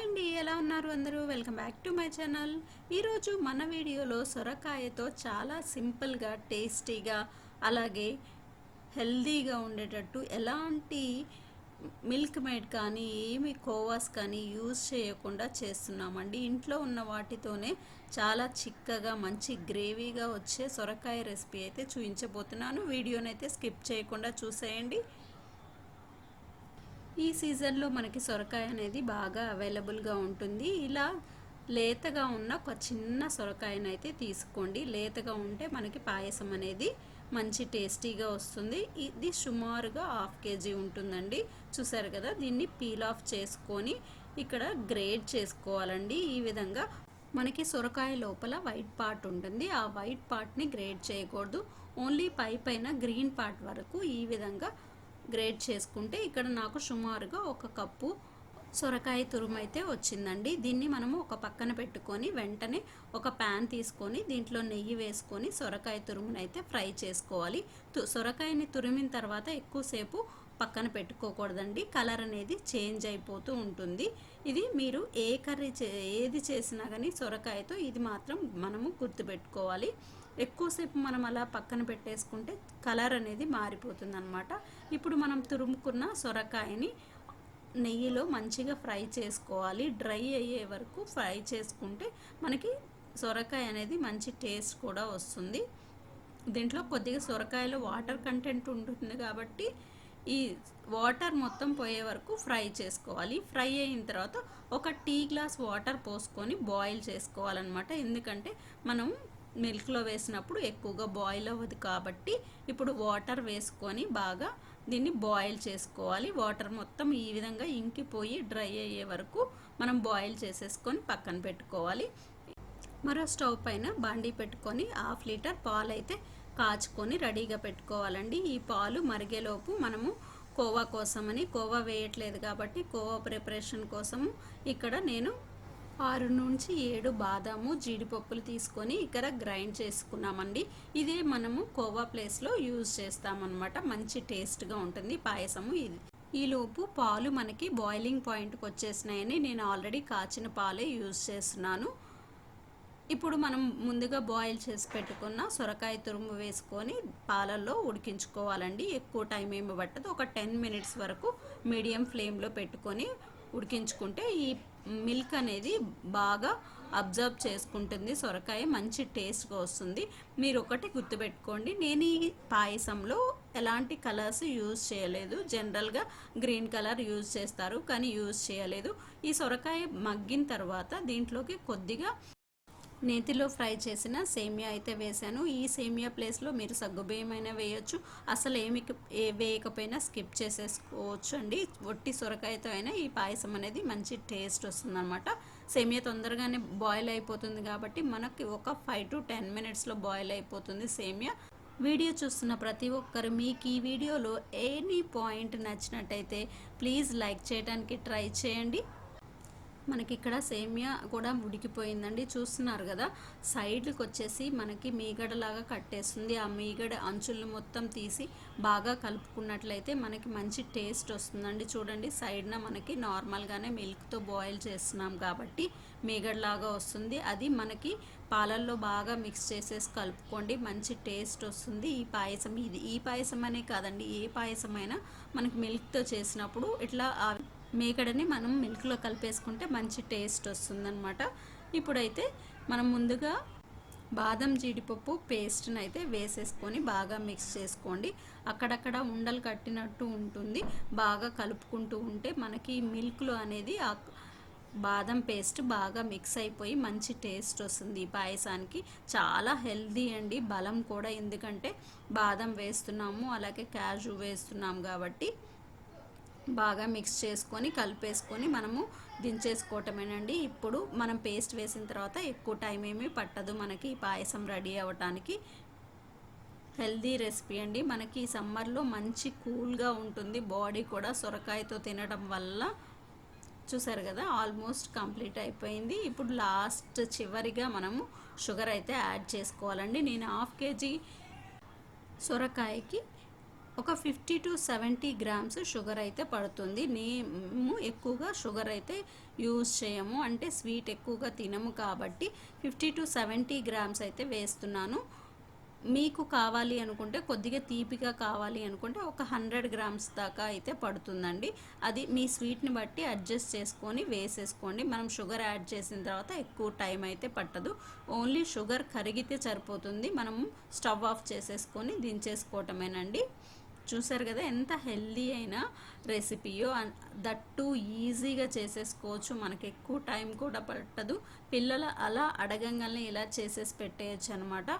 Hi అండి ఎలా ఉన్నారు అందరూ? Welcome back to my channel. ఈరోజు మన వీడియోలో సొరకాయతో చాలా సింపుల్గా టేస్టీగా అలాగే హెల్దీగా ఉండేటట్టు ఎలాంటి మిల్క్ మేడ్ కానీ ఏమి కోవాస్ కానీ యూజ్ చేయకుండా చేస్తున్నామండి. ఇంట్లో ఉన్న వాటితోనే చాలా చిక్కగా మంచి గ్రేవీగా వచ్చే సొరకాయ రెసిపీ అయితే చూపించబోతున్నాను వీడియోనైతే స్కిప్ చేయకుండా చూసేయండి. ఈ సీజన్లో మనకి సొరకాయ అనేది బాగా అవైలబుల్గా ఉంటుంది. ఇలా లేతగా ఉన్న ఒక చిన్న సొరకాయనైతే తీసుకోండి. లేతగా ఉంటే మనకి పాయసం అనేది మంచి టేస్టీగా వస్తుంది. ఇది సుమారుగా హాఫ్ కేజీ ఉంటుందండి. చూసారు కదా దీన్ని పీల్ ఆఫ్ చేసుకొని ఇక్కడ గ్రేడ్ చేసుకోవాలండి. ఈ విధంగా మనకి సొరకాయ లోపల వైట్ పార్ట్ ఉంటుంది. ఆ వైట్ పార్ట్ని గ్రేడ్ చేయకూడదు. ఓన్లీ పై పైన గ్రీన్ పార్ట్ వరకు ఈ విధంగా గ్రేట్ చేసుకుంటే ఇక్కడ నాకు సుమారుగా ఒక కప్పు సొరకాయ తురుము అయితే వచ్చిందండి. దీన్ని మనము ఒక పక్కన పెట్టుకొని వెంటనే ఒక ప్యాన్ తీసుకొని దీంట్లో నెయ్యి వేసుకొని సొరకాయ తురుమునైతే ఫ్రై చేసుకోవాలి. సొరకాయని తురిమిన తర్వాత ఎక్కువసేపు పక్కన పెట్టుకోకూడదండి. కలర్ అనేది చేంజ్ అయిపోతూ ఉంటుంది. ఇది మీరు ఏ కర్రీ చే ఏది చేసినా కానీ సొరకాయతో ఇది మాత్రం మనము గుర్తుపెట్టుకోవాలి. ఎక్కువసేపు మనం అలా పక్కన పెట్టేసుకుంటే కలర్ అనేది మారిపోతుంది అనమాట ఇప్పుడు మనం తురుముకున్న సొరకాయని నెయ్యిలో మంచిగా ఫ్రై చేసుకోవాలి. డ్రై అయ్యే వరకు ఫ్రై చేసుకుంటే మనకి సొరకాయ అనేది మంచి టేస్ట్ కూడా వస్తుంది. దీంట్లో కొద్దిగా సొరకాయలో వాటర్ కంటెంట్ ఉంటుంది కాబట్టి ఈ వాటర్ మొత్తం పోయే వరకు ఫ్రై చేసుకోవాలి. ఫ్రై అయిన తర్వాత ఒక టీ గ్లాస్ వాటర్ పోసుకొని బాయిల్ చేసుకోవాలన్నమాట. ఎందుకంటే మనం మిల్క్లో వేసినప్పుడు ఎక్కువగా బాయిల్ అవ్వదు కాబట్టి ఇప్పుడు వాటర్ వేసుకొని బాగా దీన్ని బాయిల్ చేసుకోవాలి. వాటర్ మొత్తం ఈ విధంగా ఇంకిపోయి డ్రై అయ్యే వరకు మనం బాయిల్ చేసేసుకొని పక్కన పెట్టుకోవాలి. మరో స్టవ్ పైన బాండీ పెట్టుకొని హాఫ్ లీటర్ పాలు అయితే కాచుకొని రెడీగా పెట్టుకోవాలండి. ఈ పాలు మరిగేలోపు మనము కోవా కోసమని కోవా వేయట్లేదు కాబట్టి కోవా ప్రిపరేషన్ కోసము ఇక్కడ నేను ఆరు నుంచి ఏడు బాదాము జీడిపప్పులు తీసుకొని ఇక్కడ గ్రైండ్ చేసుకున్నామండి. ఇదే మనము కోవా ప్లేస్లో యూజ్ చేస్తామన్నమాట. మంచి టేస్ట్గా ఉంటుంది పాయసము ఇది. ఈలోపు పాలు మనకి బాయిలింగ్ పాయింట్కి వచ్చేసినాయని నేను ఆల్రెడీ కాచిన పాలే యూజ్ చేస్తున్నాను. ఇప్పుడు మనం ముందుగా బాయిల్ చేసి పెట్టుకున్న సొరకాయ తురుము వేసుకొని పాలల్లో ఉడికించుకోవాలండి. ఎక్కువ టైం ఏమి పట్టదు. ఒక టెన్ మినిట్స్ వరకు మీడియం ఫ్లేమ్లో పెట్టుకొని ఉడికించుకుంటే ఈ మిల్క్ అనేది బాగా అబ్జర్వ్ చేసుకుంటుంది. సొరకాయ మంచి టేస్ట్గా వస్తుంది. మీరు ఒకటి గుర్తుపెట్టుకోండి. నేను ఈ పాయసంలో ఎలాంటి కలర్స్ యూజ్ చేయలేదు. జనరల్గా గ్రీన్ కలర్ యూజ్ చేస్తారు కానీ యూజ్ చేయలేదు. ఈ సొరకాయ మగ్గిన తర్వాత దీంట్లోకి కొద్దిగా నేతిలో ఫ్రై చేసిన సేమియా అయితే వేశాను. ఈ సేమియా ప్లేస్లో మీరు సగ్గుబియ్యమైనా వేయొచ్చు. అసలు ఏమి వేయకపోయినా స్కిప్ చేసేసుకోవచ్చు అండి ఒట్టి సొరకాయతో అయినా ఈ పాయసం అనేది మంచి టేస్ట్ వస్తుందన్నమాట. సేమియా తొందరగానే బాయిల్ అయిపోతుంది కాబట్టి మనకి ఒక ఫైవ్ టు టెన్ మినిట్స్లో బాయిల్ అయిపోతుంది సేమియా. వీడియో చూస్తున్న ప్రతి ఒక్కరు మీకు ఈ వీడియోలో ఎనీ పాయింట్ నచ్చినట్టయితే ప్లీజ్ లైక్ చేయడానికి ట్రై చేయండి. మనకి ఇక్కడ సేమియా కూడా ఉడికిపోయిందండి చూస్తున్నారు కదా సైడ్కి వచ్చేసి మనకి మీగడలాగా కట్టేస్తుంది. ఆ మీగడ అంచులను మొత్తం తీసి బాగా కలుపుకున్నట్లయితే మనకి మంచి టేస్ట్ వస్తుందండి. చూడండి సైడ్న మనకి నార్మల్గానే మిల్క్తో బాయిల్ చేస్తున్నాం కాబట్టి మీగడలాగా వస్తుంది. అది మనకి పాలల్లో బాగా మిక్స్ చేసేసి కలుపుకోండి మంచి టేస్ట్ వస్తుంది. ఈ పాయసం ఇది ఈ పాయసం అనే కాదండి ఏ పాయసమైనా మనకి మిల్క్తో చేసినప్పుడు ఇట్లా మేకడని మనం మిల్క్లో కలిపేసుకుంటే మంచి టేస్ట్ వస్తుందన్నమాట. ఇప్పుడైతే మనం ముందుగా బాదం జీడిపప్పు పేస్ట్ని అయితే వేసేసుకొని బాగా మిక్స్ చేసుకోండి. అక్కడక్కడ ఉండలు కట్టినట్టు ఉంటుంది. బాగా కలుపుకుంటూ ఉంటే మనకి మిల్క్లో అనేది బాదం పేస్ట్ బాగా మిక్స్ అయిపోయి మంచి టేస్ట్ వస్తుంది. ఈ పాయసానికి చాలా హెల్దీ అండి. బలం కూడా ఎందుకంటే బాదం వేస్తున్నాము అలాగే క్యాజు వేస్తున్నాము కాబట్టి బాగా మిక్స్ చేసుకొని కలిపేసుకొని మనము దించేసుకోవటమేనండి. ఇప్పుడు మనం పేస్ట్ వేసిన తర్వాత ఎక్కువ టైం ఏమీ పట్టదు మనకి. పాయసం రెడీ అవ్వటానికి హెల్దీ రెసిపీ అండి. మనకి సమ్మర్లో మంచి కూల్గా ఉంటుంది. బాడీ కూడా సొరకాయతో తినడం వల్ల చూసారు కదా ఆల్మోస్ట్ కంప్లీట్ అయిపోయింది. ఇప్పుడు లాస్ట్ చివరిగా మనము షుగర్ అయితే యాడ్ చేసుకోవాలండి. నేను హాఫ్ కేజీ సొరకాయకి ఒక fifty to seventy grams sugar అయితే పడుతుంది. మేము ఎక్కువగా షుగర్ అయితే యూజ్ చేయము. అంటే స్వీట్ ఎక్కువగా తినము కాబట్టి ఫిఫ్టీ టు సెవెంటీ గ్రామ్స్ అయితే వేస్తున్నాను. మీకు కావాలి అనుకుంటే కొద్దిగా తీపిగా కావాలి అనుకుంటే ఒక హండ్రెడ్ గ్రామ్స్ దాకా అయితే పడుతుందండి. అది మీ స్వీట్ని బట్టి అడ్జస్ట్ చేసుకొని వేసేసుకోండి. మనం షుగర్ యాడ్ చేసిన తర్వాత ఎక్కువ టైం అయితే పట్టదు. ఓన్లీ షుగర్ కరిగితే సరిపోతుంది. మనం స్టవ్ ఆఫ్ చేసేసుకొని దించేసుకోవటమేనండి. చూసారు కదా ఎంత హెల్దీ అయిన రెసిపీయో. దట్టు ఈజీగా చేసేసుకోవచ్చు. మనకి ఎక్కువ టైం కూడా పట్టదు. పిల్లలు అలా అడగంగానే ఇలా చేసేసి పెట్టేయచ్చు అనమాట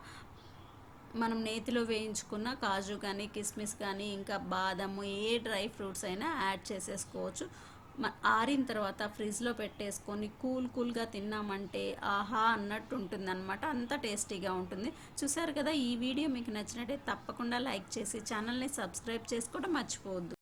మనం నేతిలో వేయించుకున్న కాజు కానీ కిస్మిస్ కానీ ఇంకా బాదము ఏ డ్రై ఫ్రూట్స్ అయినా యాడ్ చేసేసుకోవచ్చు. ఆరిన తర్వాత ఫ్రిడ్జ్లో పెట్టేసుకొని కూల్ కూల్గా తిన్నామంటే ఆహా అన్నట్టు ఉంటుంది అనమాట అంత టేస్టీగా ఉంటుంది. చూసారు కదా ఈ వీడియో మీకు నచ్చినట్టే తప్పకుండా లైక్ చేసి ఛానల్ని సబ్స్క్రైబ్ చేసుకోవడం మర్చిపోవద్దు.